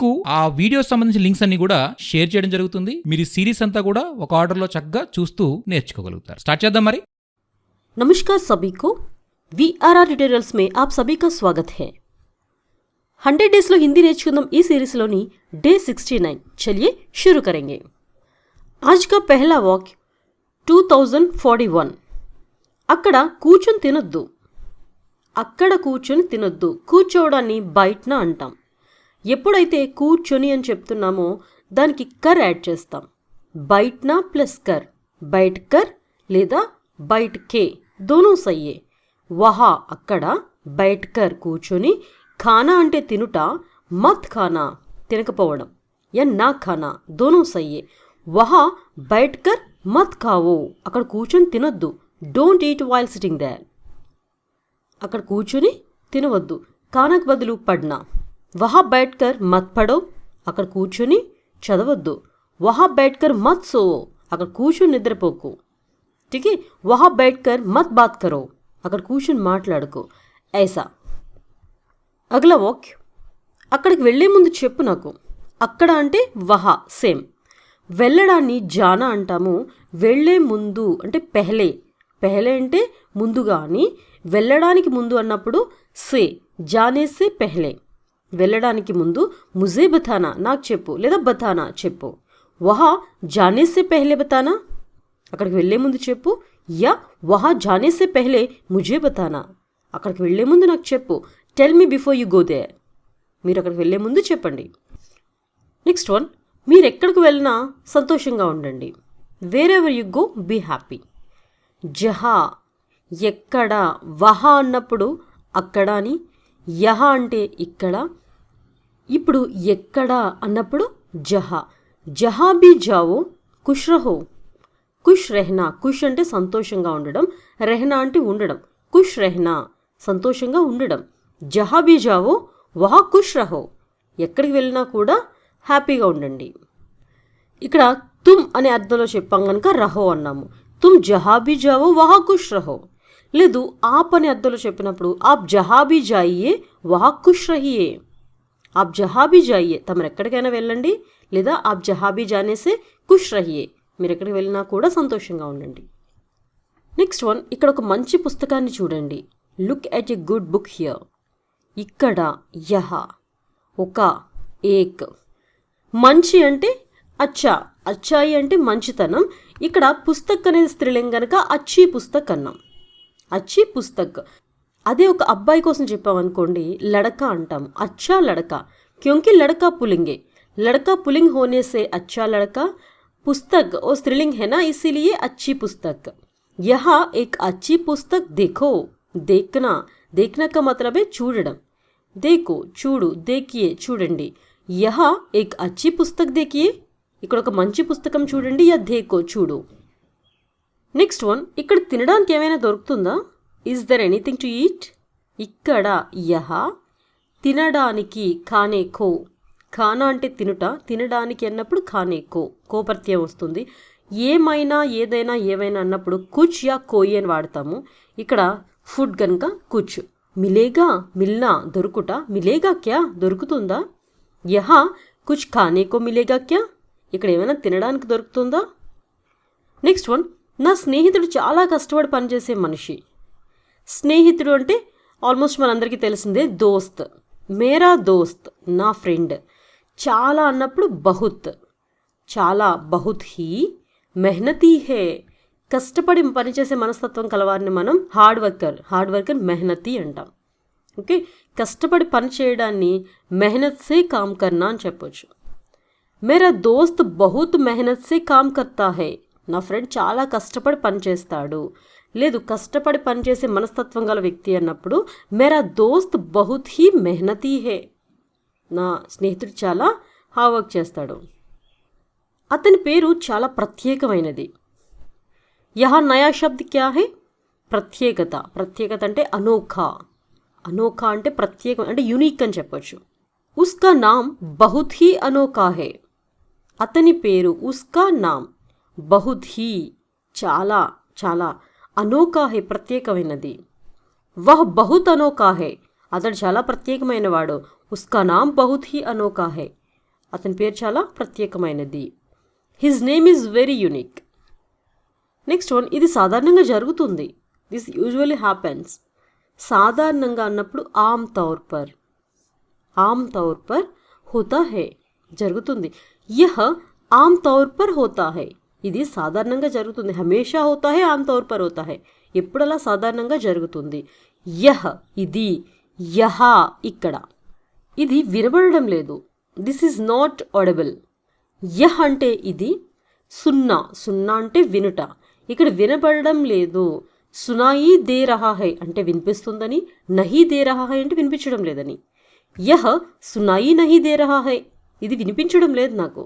ఆ వీడియో సంబంధించిన లింక్స్ అన్ని కూడా షేర్ చేయడం జరుగుతుంది మీరు ఈ సిరీస్ అంతా కూడా ఒక ఆర్డర్ లో చక్కగా చూస్తూ నేర్చుకోగలుగుతారు స్టార్ట్ చేద్దాం మరి नमस्कार सभी को వి ఆర్ఆర్ ట్యూటోరియల్స్ మే ఆప్ సభీ కా స్వాగత్ है హండ్రెడ్ డేస్లో హిందీ నేర్చుకుందాం ఈ సిరీస్లోని డే సిక్స్టీ నైన్ చలియే షురు కరెంగే ఆజ్ కా Pehla walk two thousand forty one అక్కడ కూర్చొని తినొద్దు అక్కడ కూర్చొని తినొద్దు కూర్చోవడాన్ని బయటన అంటాం ఎప్పుడైతే కూర్చొని అని చెప్తున్నామో దానికి కర్ యాడ్ చేస్తాం. బయటన ప్లస్ కర్. బయట కర్ లేదా బయట కే. దోనో సయ్యే. వహా అక్కడ బయట కర్ కూర్చొని ఖానా అంటే తినుట మత్ ఖానా తినకపోవడం. యా నా ఖానా దోనో సయ్యే. వహా బయట కర్ మత్ ఖావో. అక్కడ కూర్చొని తినొద్దు. Don't eat while sitting there అక్కడ కూర్చొని తినవద్దు. కానకు బదులు పడ్నా. వహా బైట్కర్ మత్ పడో అక్కడ కూర్చొని చదవద్దు వహా బేడ్కర్ మత్ సో అక్కడ కూర్చొని నిద్రపోకు ఠీకే వహా బేడ్కర్ మత్ బాత్ కరో అక్కడ కూర్చొని మాట్లాడుకో ఐసా అగలా వాక్య అక్కడికి వెళ్ళే ముందు చెప్పు నాకు అక్కడ అంటే వహా సేమ్ వెళ్ళడాన్ని జానా అంటాము వెళ్ళే ముందు అంటే పెహలే పెహలే అంటే ముందుగా అని వెళ్ళడానికి ముందు అన్నప్పుడు సే జానేసే పెహలే వెళ్ళడానికి ముందు ముజే బతానా నాకు చెప్పు లేదా బతానా చెప్పు. వహా జానేసే పెహలే బతానా? అక్కడికి వెళ్ళే ముందు చెప్పు. యా వహా జానేసే పెహలే ముజే బతానా? అక్కడికి వెళ్ళే ముందు నాకు చెప్పు. Tell me before you go there మీరు అక్కడికి వెళ్ళే ముందు చెప్పండి. నెక్స్ట్ వన్ మీరు ఎక్కడికి వెళ్ళినా సంతోషంగా ఉండండి. Wherever you go be happy జహా ఎక్కడ వహా అన్నప్పుడు అక్కడ అని యహ అంటే ఇక్కడ ఇప్పుడు ఎక్కడ అన్నప్పుడు జహా. జహా బీ జావో కుష్ రహో. కుష్ రెహనా కుష్ అంటే సంతోషంగా ఉండడం. రెహనా అంటే ఉండడం. కుష్ రెహనా సంతోషంగా ఉండడం. జహా బీ జావో వహా కుష్ రహో. ఎక్కడికి వెళ్ళినా కూడా హ్యాపీగా ఉండండి. ఇక్కడ తుమ్ అనే అర్థంలో చెప్పాం కనుక రహో అన్నాము. తుమ్ జహాబీ జావో వహా ఖుష్ రహో. లేదు ఆప్ అనే అర్థంలో చెప్పినప్పుడు ఆప్ జహాబీ జాయియే వహా ఖుష్ రహియే. ఆప్ జహాబీ జాయియే తమరు ఎక్కడికైనా వెళ్ళండి లేదా ఆప్ జహాబీ జానేసే కుష్ రహియే మీరు ఎక్కడికి వెళ్ళినా కూడా సంతోషంగా ఉండండి నెక్స్ట్ వన్ ఇక్కడ ఒక మంచి పుస్తకాన్ని చూడండి look at a good book here ఇక్కడ యహ ఒక ఏక్ మంచి అంటే అచ్చా అచ్చాయి అంటే మంచితనం ఇక్కడ పుస్తక్ అనేది స్త్రీలింగ్ కనుక అచ్చి పుస్తక్ అన్నాం అచ్చి పుస్తక్ అదే ఒక అబ్బాయి కోసం చెప్పామనుకోండి లడక అంటాం. అచ్చా లడక. క్యోంకి లడక పులింగే. లడక పులింగ్ హోనేసే అచ్చా లడక. పుస్తక్. ఓ స్త్రీలింగ్ హెనా? ఇసిలియే అచ్చి పుస్తక్. యహ ఏక్ అచ్చి పుస్తక్ దేఖో. దేఖ్నా. దేఖ్నాక మాత్రమే చూడడం. దేకో చూడు దేకియే చూడండి. యహ ఏక్ అచ్చి పుస్తక్ దేకియే ఇక్కడ ఒక మంచి పుస్తకం చూడండి యా దేకో చూడు. Next one. ఇక్కడ తినడానికి ఏమైనా దొరుకుతుందా? Is there anything to eat ఇక్కడ యహ? తినడానికి కానే కో ఖానా అంటే తినుట తినడానికి అన్నప్పుడు ఖానే కో కోపర్త్యం వస్తుంది. ఏమైనా ఏదైనా ఏవైనా అన్నప్పుడు కుచ్ యా కోయి అని వాడతాము. ఇక్కడ ఫుడ్ కనుక కుచ్. మిలేగా మిల్నా దొరుకుట మిలేగా క్యా దొరుకుతుందా? యహా కుచ్ ఖానే కో మిలేగా క్యా? ఇక్కడ ఏమైనా తినడానికి దొరుకుతుందా? నెక్స్ట్ వన్ నా స్నేహితుడు చాలా కష్టపడి పనిచేసే మనిషి. స్నేహితుడు అంటే ఆల్మోస్ట్ మనందరికీ తెలిసిందే దోస్త్. మేరా దోస్త్ నా ఫ్రెండ్. చాలా అన్నప్పుడు బహుత్. చాలా బహుత్ హీ మెహనతీ హే. కష్టపడి పనిచేసే మనస్తత్వం కలవారిని మనం హార్డ్ వర్కర్ హార్డ్ వర్కర్ మెహనతీ అంటాం. ఓకే? కష్టపడి పని చేయడాన్ని మెహనత్ సే కామ్ కర్నా అని చెప్పొచ్చు. మేరా దోస్త్ బహుత్ మెహనత్ సే కామ్ కర్తా హే. నా ఫ్రెండ్ చాలా కష్టపడి పనిచేస్తాడు లేదు కష్టపడి పనిచేసే మనస్తత్వం గల వ్యక్తి అన్నప్పుడు మేరా దోస్త్ బహుత్ హీ మెహనతీ హే. నా స్నేహితుడు చాలా హార్డ్ వర్క్ చేస్తాడు. అతని పేరు చాలా ప్రత్యేకమైనది. యహా నయా శబ్ద్ క్యా హే? ప్రత్యేకత. ప్రత్యేకత అంటే అనోఖా. అనోఖా అంటే ప్రత్యేకం అంటే యునీక్ అని చెప్పొచ్చు. ఉస్కా నామ్ బహుత్ హీ అనోఖా హే. అతని పేరు ఉస్కా నామ్ బహుత్ హీ. చాలా చాలా అనోఖా హే ప్రత్యేకమైనది వహ్ బహుత్ అనోఖా హే అతడు చాలా ప్రత్యేకమైన వాడు ఉస్కా నామ్ బహుత్ హీ అనోఖా హే అతని పేరు చాలా ప్రత్యేకమైనది his name is very unique next one ఇది సాధారణంగా జరుగుతుంది దిస్ యూజువల్లీ హ్యాపెన్స్ సాధారణంగా అన్నప్పుడు ఆమ్ తౌర్ పర్ ఆమ్ తౌర్ పర్ హోతా హే జరుగుతుంది యహ ఆమ్ తౌర్ పర్ హోతా హై ఇది సాధారణంగా జరుగుతుంది. హమేషా హోతా హే ఆమ్తౌర్ పర్ హోతా హై ఎప్పుడలా సాధారణంగా జరుగుతుంది? యహ ఇది యహ ఇక్కడ. ఇది వినబడడం లేదు. దిస్ ఈజ్ నాట్ ఆడబుల్ యహ్ అంటే ఇది సున్నా. సున్నా అంటే వినుట. ఇక్కడ వినబడడం లేదు. సునాయి దే రహా హై అంటే వినిపిస్తుందని నహీ దే రహా హై అంటే వినిపించడం లేదని. యహ సునాయి నహీ దే రహా హై ఇది వినిపించడం లేదు నాకు.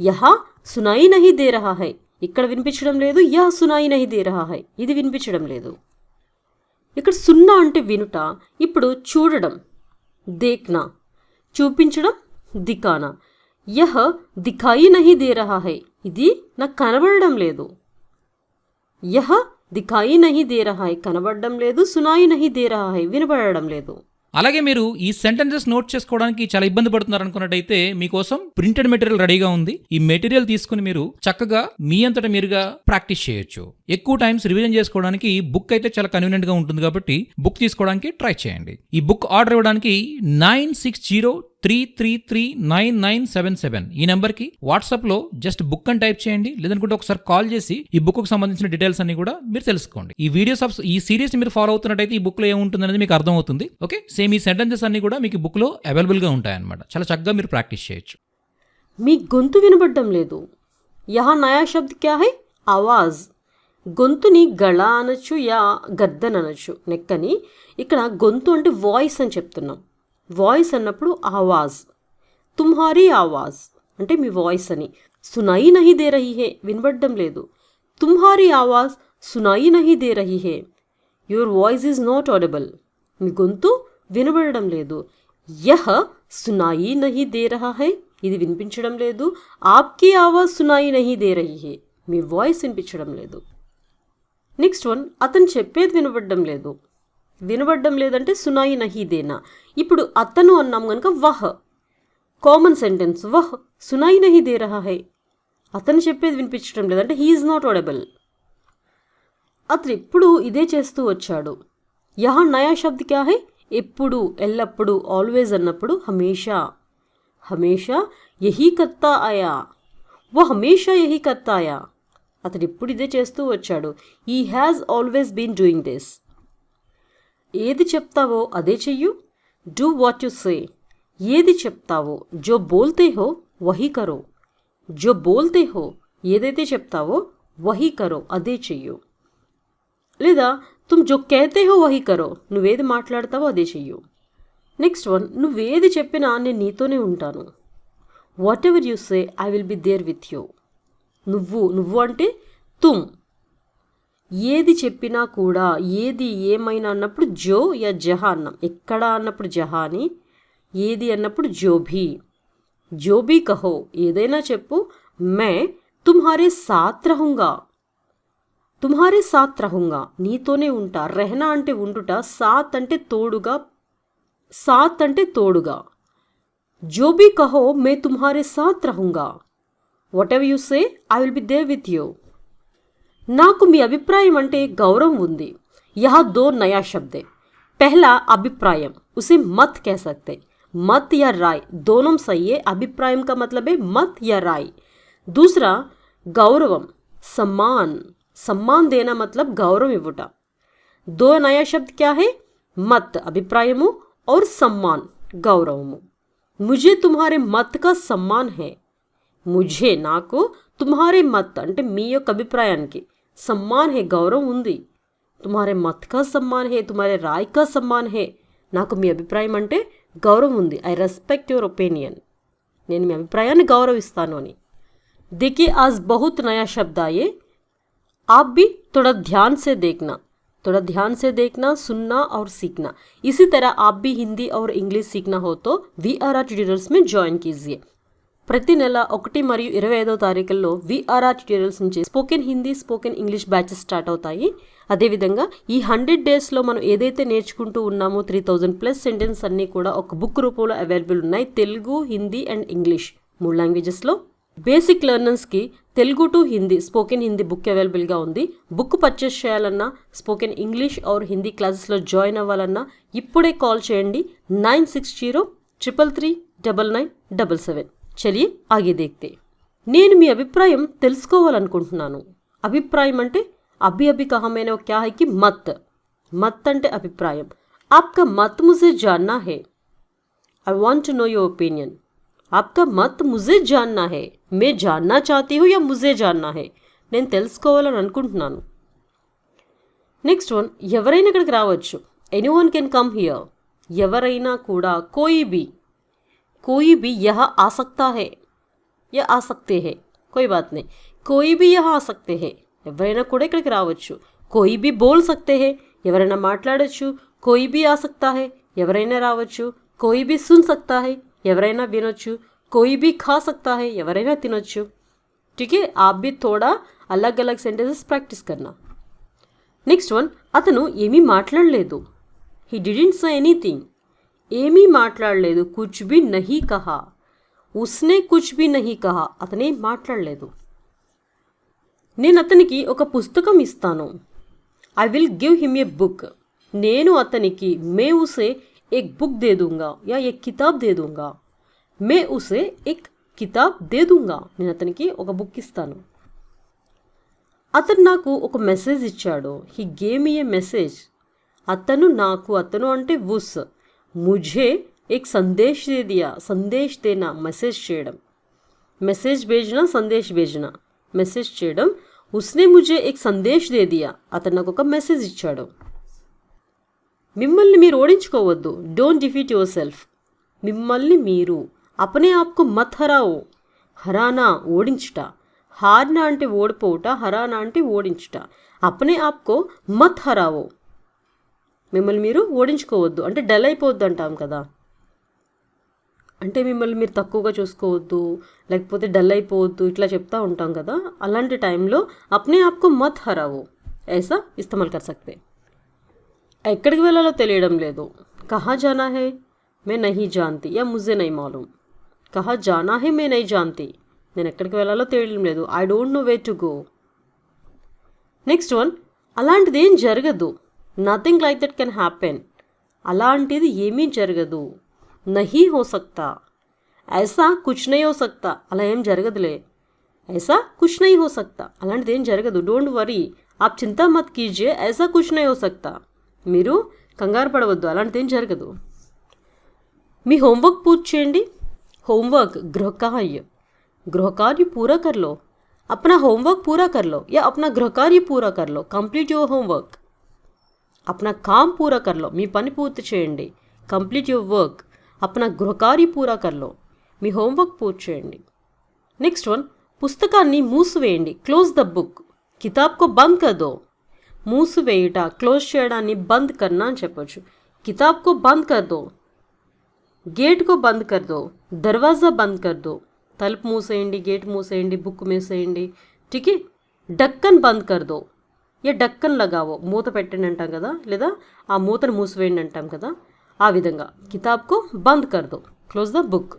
యహ సునాయి నహి దే రహా హై. ఇక్కడ వినిపించడం లేదు యహ సునాయి నహి దే రహా హై. ఇది వినిపించడం లేదు. ఇక్కడ సున్నా అంటే వినుట ఇప్పుడు చూడడం దేఖ్నా. చూపించడం దికానా యహ దిఖాయి నహి దే రహా హై. ఇది నాకు కనబడడం లేదు. యహ దిఖాయి నహి దే రహా హై. కనబడడం లేదు సునాయి నహి దే రహా హై. వినబడడం లేదు. అలాగే మీరు ఈ సెంటెన్సెస్ నోట్ చేసుకోవడానికి చాలా ఇబ్బంది పడుతున్నారు అనుకున్నట్టయితే మీకోసం ప్రింటెడ్ మెటీరియల్ రెడీగా ఉంది. ఈ మెటీరియల్ తీసుకుని మీరు చక్కగా మీ అంతటా మీరుగా ప్రాక్టీస్ చేయొచ్చు. ఎక్కువ టైమ్స్ రివిజన్ చేసుకోవడానికి బుక్ అయితే చాలా కన్వీనియంట్గా ఉంటుంది కాబట్టి బుక్ తీసుకోవడానికి ట్రై చేయండి. ఈ బుక్ ఆర్డర్ ఇవ్వడానికి nine six zero three three three nine nine seven seven. ఈ నెంబర్కి వాట్సాప్లో జస్ట్ బుక్ అని టైప్ చేయండి లేదనుకుంటే ఒకసారి కాల్ చేసి ఈ బుక్కు సంబంధించిన డీటెయిల్స్ అన్ని కూడా మీరు తెలుసుకోండి. ఈ వీడియోస్ ఆఫ్ ఈ సిరీస్ మీరు ఫాలో అవుతున్నట్టయితే ఈ బుక్లో ఏముంటుంది అనేది మీకు అర్థమవుతుంది ఓకే? సేమ్ ఈ సెంటెన్సెస్ అన్ని కూడా మీకు బుక్లో అవైలబుల్గా ఉంటాయన్నమాట. చాలా చక్కగా మీరు ప్రాక్టీస్ చేయొచ్చు. మీ గొంతు వినబడడం లేదు. యహా నయా శబ్ద్ క్యా హై? ఆవాజ్. గొంతుని గళ అనొచ్చు యా గద్దన్ అనొచ్చు నెక్కని. ఇక్కడ గొంతు అంటే వాయిస్ అని చెప్తున్నాం. వాయిస్ అన్నప్పుడు ఆవాజ్. తుమ్హారీ ఆవాజ్. అంటే మీ వాయిస్ అని. సునాయి నహి దే రహి హే. వినబడ్డం లేదు. తుమ్హారీ ఆవాజ్ సునాయి నహి దే రహి హే. Your voice is not audible. మీ గొంతు వినబడడం లేదు. యహ సునాయి నహి దే రహా హై. ఇది వినిపించడం లేదు. ఆప్కి ఆవాజ్ సునాయి నహి దే రహి హే. మీ వాయిస్ వినిపించడం లేదు. నెక్స్ట్ వన్ అతను చెప్పేది వినబడడం లేదు. వినబడడం లేదంటే సునాయి నహీదేనా? ఇప్పుడు అతను అన్నాం కనుక వహ్. Common sentence వహ్. సునాయి Nahi they రహా high. అతను చెప్పేది వినిపించడం లేదంటే హీఈస్ నాట్ ఆడబుల్ అతను ఎప్పుడు ఇదే చేస్తూ వచ్చాడు. యహా నయా శబ్ద్ క్యా హై? ఎప్పుడు ఎల్లప్పుడు ఆల్వేజ్ అన్నప్పుడు హమేషా. హమేషా యహీ కత్తా ఆయా. ఓ హమేషా యహీ కర్తా ఆయా. అతడు ఇప్పుడు ఇదే చేస్తూ వచ్చాడు. He has always been doing this ఏది చెప్తావో అదే చెయ్యు. డూ వాట్ యు సే ఏది చెప్తావో జో బోల్తే హో వహీ కరో. జో బోల్తే హో ఏదైతే చెప్తావో వహీ కరో అదే చెయ్యు. లేదా తుమ్ జో కేతే హో వహీ కరో నువ్వేది మాట్లాడతావో అదే చెయ్యు. నెక్స్ట్ వన్ నువ్వేది చెప్పినా నేను నీతోనే ఉంటాను. Whatever you say I will be there with you నువ్వు నువ్వు అంటే తుమ్. ఏది చెప్పినా కూడా ఏది ఏమైనా అన్నప్పుడు జో యా జహా అన్నాం. ఎక్కడ అన్నప్పుడు జహా అని ఏది అన్నప్పుడు జోభీ. జోబీ కహో ఏదైనా చెప్పు. మే తుమ్హారే సాత్ రహుంగా తుమ్హారే సాత్ రహుంగా నీతోనే ఉంటా. రెహనా అంటే ఉండుట సాత్ అంటే తోడుగా సాత్ అంటే తోడుగా. జోబీ కహో మే తుమ్హారే సాత్ రహుంగా whatever you say I will be there with you नाकु మీ అభిప్రాయం అంటే गौरव ఉంది. यहाँ दो नया शब्द है पहला अभिप्रायम उसे मत कह सकते मत या राय दोनों सही है अभिप्रायम का मतलब है मत या राय दूसरा गौरवम सम्मान सम्मान देना मतलब गौरव इवटा दो नया शब्द क्या है मत अभिप्रायमु और सम्मान गौरव मुझे तुम्हारे मत का सम्मान है मुझे ना को तुम्हारे मत అంటే मी యొక్క అభిప్రాయానికి. సమ్మాన్ హే గౌరవం ఉంది తుమ్హారే మత్ కా సమ్మాన్ హే తుమ్హారే రాయ్ కా సమ్మాన్ హే నాకు మీ అభిప్రాయం అంటే గౌరవం ఉంది ఐ రెస్పెక్ట్ యువర్ ఒపీనియన్ నేను మీ అభిప్రాయాన్ని గౌరవిస్తాను అని देखिए आज बहुत नया शब्द आए आप भी थोड़ा ध्यान से देखना थोड़ा ध्यान से देखना सुनना और सीखना इसी तरह आप भी हिंदी और इंग्लिश सीखना हो तो वी आर आर ट्यूटोरियल्स में జాయిన్ कीजिए ప్రతి నెల ఒకటి మరియు ఇరవై ఐదో తారీఖుల్లో విఆర్ఆర్ ట్యూటోరియల్స్ నుంచి spoken Hindi spoken English batches start అవుతాయి. అదేవిధంగా ఈ హండ్రెడ్ డేస్లో మనం ఏదైతే నేర్చుకుంటూ ఉన్నామో త్రీ థౌజండ్ ప్లస్ సెంటెన్స్ అన్నీ కూడా ఒక బుక్ రూపంలో అవైలబుల్ ఉన్నాయి. తెలుగు హిందీ అండ్ ఇంగ్లీష్ మూడు లాంగ్వేజెస్లో basic లెర్నర్స్కి Telugu to Hindi spoken Hindi book అవైలబుల్గా ఉంది. బుక్ పర్చేస్ చేయాలన్నా స్పోకెన్ ఇంగ్లీష్ ఆర్ హిందీ క్లాసెస్లో జాయిన్ అవ్వాలన్నా ఇప్పుడే కాల్ చేయండి. Nine six zero triple three double nine double seven చలియే ఆగేదేక్తే నేను మీ అభిప్రాయం తెలుసుకోవాలనుకుంటున్నాను అభిప్రాయం అంటే అభి అభి కహమైన క్యాహకి మత్ మత్ అంటే అభిప్రాయం ఆప్కా మత్ ముజే జాన్నా హే I want to know your opinion ఆప్కా మత్ ముజే జాన్నా హే మే జాన్నా చాతీ హూ యా ముజే జాన్నా హే నేను తెలుసుకోవాలని అనుకుంటున్నాను నెక్స్ట్ వన్ ఎవరైనా ఇక్కడికి రావచ్చు anyone can come here ఎవరైనా కూడా కోయి బీ कोई भी यहाँ आ सकता है या आ सकते हैं कोई बात नहीं कोई भी यहाँ आ सकते हैं ఎవరైనా కూడా ఇక్కడికి రావచ్చు కోయి బి బోల్ సక్తే హే ఎవరైనా మాట్లాడచ్చు కోయి బి ఆ సక్తా హే ఎవరైనా రావచ్చు కోయి బి సున్ సక్తా హే ఎవరైనా వినొచ్చు కోయి బి ఖా సక్తా హే ఎవరైనా తినొచ్చు ठीक है आप भी थोड़ा अलग अलग సెంటెన్సెస్ ప్రాక్టీస్ करना నెక్స్ట్ వన్ అతను ఏమీ మాట్లాడలేదు హీ డిడెంట్ సే ఎనీథింగ్ ఏమీ మాట్లాడలేదు. కుచ్ బి నహీ కహా. ఉస్నే కుచ్ బి నహీ కహా. అతనే మాట్లాడలేదు. నేను అతనికి ఒక పుస్తకం ఇస్తాను. I will give him a book. నేను అతనికి మే ఉసే ఎక్ బుక్ దే దూంగా. యా ఎక్ కితాబ్ దే దూంగా. మే ఉసే ఎక్ కితాబ్ దే దూంగా. నేను అతనికి ఒక బుక్ ఇస్తాను. అతను నాకు ఒక మెసేజ్ ఇచ్చాడు. He gave a message. అతను నాకు అతను అంటే వుస్ मुझे एक संदेश दे సందేశ్ దేనా మెసేజ్ చేయడం మెసేజ్ భేజనా సందేశ్ భేజనా మెసేజ్ చేయడం ఉస్నే ముజే ఎక్ సందేశ్ దే దియా అతను నాకు ఒక మెసేజ్ ఇచ్చాడు మిమ్మల్ని మీరు ఓడించుకోవద్దు డోంట్ డిఫీట్ యువర్ సెల్ఫ్ మిమ్మల్ని మీరు అపనే ఆప్కు మత్ హరావు హరానా ఓడించుట హార్నా అంటే ఓడిపోవుట హరానా అంటే ఓడించుట అపనే ఆప్కో మత్ హరావో మిమ్మల్ని మీరు ఓడించుకోవద్దు. అంటే డల్ అయిపోవద్దు అంటాం కదా. అంటే మిమ్మల్ని మీరు తక్కువగా చూసుకోవద్దు లేకపోతే డల్ అయిపోవద్దు ఇట్లా చెప్తా ఉంటాం కదా. అలాంటి టైంలో అప్నే ఆప్కో మత్ హరావు. ఐసా ఇస్తమాల్ కర్ సక్తే. ఎక్కడికి వెళ్ళాలో తెలియడం లేదు. కహా జానా హే? మే నహీ జాంతి యా ముజే నై మాలూమ్ కహా జానా హే మే నై జాంతి నేను ఎక్కడికి వెళ్ళాలో తెలియడం లేదు. I don't know way to go. Next one. అలాంటిది ఏం జరగదు. nothing like that can happen అలాంటిది ఏమీ జరగదు నహీ హో సక్తా ఐసా కుచ్ నహీ హో సక్తా అలా ఏం జరగదులే ఐసా కుచ్ నహీ హో సక్తా అలాంటిది ఏం జరగదు డోంట్ వరీ ఆప్ చింతా మత్ కీజియే ఐసా కుచ్ నహీ హో సక్తా మీరు కంగారు పడవద్దు అలాంటిది ఏం జరగదు మీ होमवर्क पूछ చేయండి होमवर्क गृह कार्य गृह कार्य पूरा कर लो अपना होमवर्क पूरा कर लो या अपना गृह कार्य पूरा कर लो कंप्लीट योर होमवर्क अपना काम पूरा कर लो మీ పని పూర్తి చేయండి కంప్లీట్ యువర్ వర్క్ అప్నా గృహకార్య పూరా కర్లో మీ హోంవర్క్ పూర్తి చేయండి నెక్స్ట్ వన్ పుస్తకాన్ని మూసివేయండి క్లోజ్ ద బుక్ కితాబ్కో బంద్ కదో మూసివేయుట క్లోజ్ చేయడాన్ని బంద్ కర్నా అని చెప్పొచ్చు కితాబ్కో బంద్ కర్దో గేట్ కో బంద్ కర్ దో దర్వాజా బంద్ కర్ దో తలుపు మూసేయండి గేట్ మూసేయండి బుక్ మూసేయండి ఠీకే డక్కన్ బంద్ కర్ దో ఏ డక్కన్ లగావో మూత పెట్టండి అంటాం కదా లేదా ఆ మూతను మూసివేయండి అంటాం కదా ఆ విధంగా కితాబ్కు బంద్ కర్దో. Close the book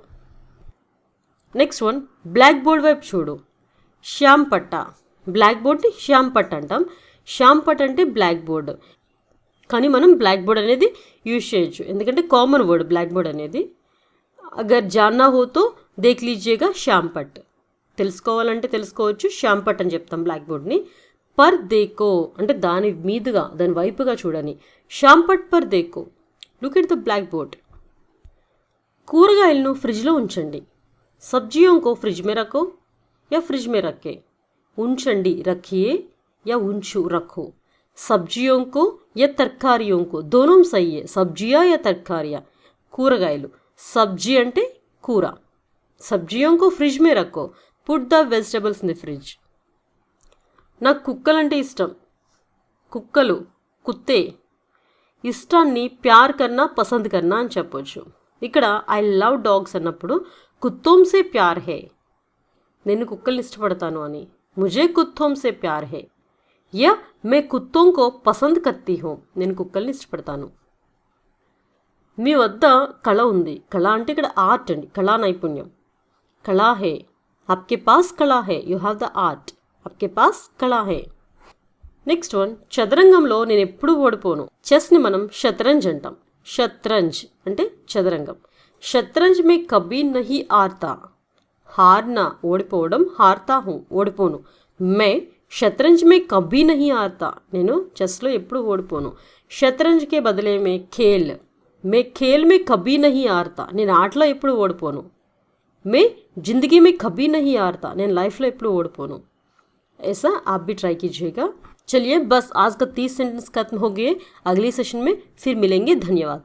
next one blackboard వైపు చూడు. శ్యామ్ పట్ట. బ్లాక్ బోర్డ్ని శ్యామ్ పట్ట అంటాం. శ్యామ్ పట్ అంటే బ్లాక్ బోర్డ్ కానీ మనం బ్లాక్ బోర్డ్ అనేది యూజ్ చేయొచ్చు. ఎందుకంటే కామన్ వర్డ్ బ్లాక్ బోర్డ్ అనేది. అగర్ జానా హోతో దేక్ లీజియేగా శ్యామ్ పట్. తెలుసుకోవాలంటే తెలుసుకోవచ్చు శ్యామ్ పట్ అని చెప్తాం బ్లాక్ బోర్డ్ని పర్ దేకో. అంటే దాని మీదుగా దాని వైపుగా చూడని షాంపట్ పర్ దేకో. Look at the black board కూరగాయలను ఫ్రిడ్జ్లో ఉంచండి. సబ్జీయోంకో ఫ్రిడ్జ్ మే రకో యా ఫ్రిడ్జ్ మే రక్కే. ఉంచండి రఖియే యా ఉంచు రఖో. సబ్జీయోంకో యా తర్కారియోంకో దోనం సయ్యే సబ్జియా యా తర్కారియా? కూరగాయలు. సబ్జీ అంటే కూర. సబ్జీయోంకో ఫ్రిడ్జ్ మే రక్కో put the vegetables in the fridge నాకు కుక్కలంటే ఇష్టం. కుక్కలు కుత్తే ఇష్టాన్ని ప్యార్ కన్నా పసంద్ కన్నా అని చెప్పొచ్చు. ఇక్కడ ఐ లవ్ డాగ్స్ అన్నప్పుడు కుత్తోంసే ప్యార్ హే. నేను కుక్కల్ని ఇష్టపడతాను అని. ముజే కుత్తోంసే ప్యార్ హే. యా మే కుత్తోంకో పసంద్ కత్తి హో. నేను కుక్కల్ని ఇష్టపడతాను. మీ వద్ద కళ ఉంది. కళ అంటే ఇక్కడ ఆర్ట్ అండి. కళా నైపుణ్యం. కళా హే. ఆప్కే పాస్ కళా హే. You have the art. ఆప్కే పాస్ కళా హే నెక్స్ట్ వన్ చదరంగంలో నేను ఎప్పుడూ ఓడిపోను చెస్ని మనం షత్రంజ్ అంటాం షత్రంజ్ అంటే చదరంగం షత్రంజ్ మే కబీ నహి ఆర్తా హార్నా ఓడిపోవడం హార్తా హూ ఓడిపోను మే షత్రంజ్ మే కబీ నహి ఆర్తా నేను చెస్లో ఎప్పుడు ఓడిపోను షత్రంజ్కే బదిలే మే ఖేల్ మే ఖేల్ మే కబీ నహి ఆర్తా నేను ఆటలో ఎప్పుడు ఓడిపోను మే జిందగీ మే కబీ నహి ఆర్తా నేను లైఫ్లో ఎప్పుడు ఓడిపోను ऐसा आप भी ट्राई कीजिएगा। चलिए, बस आज का तीस सेंटेंस खत्म हो गए। अगले सेशन में फिर मिलेंगे। धन्यवाद।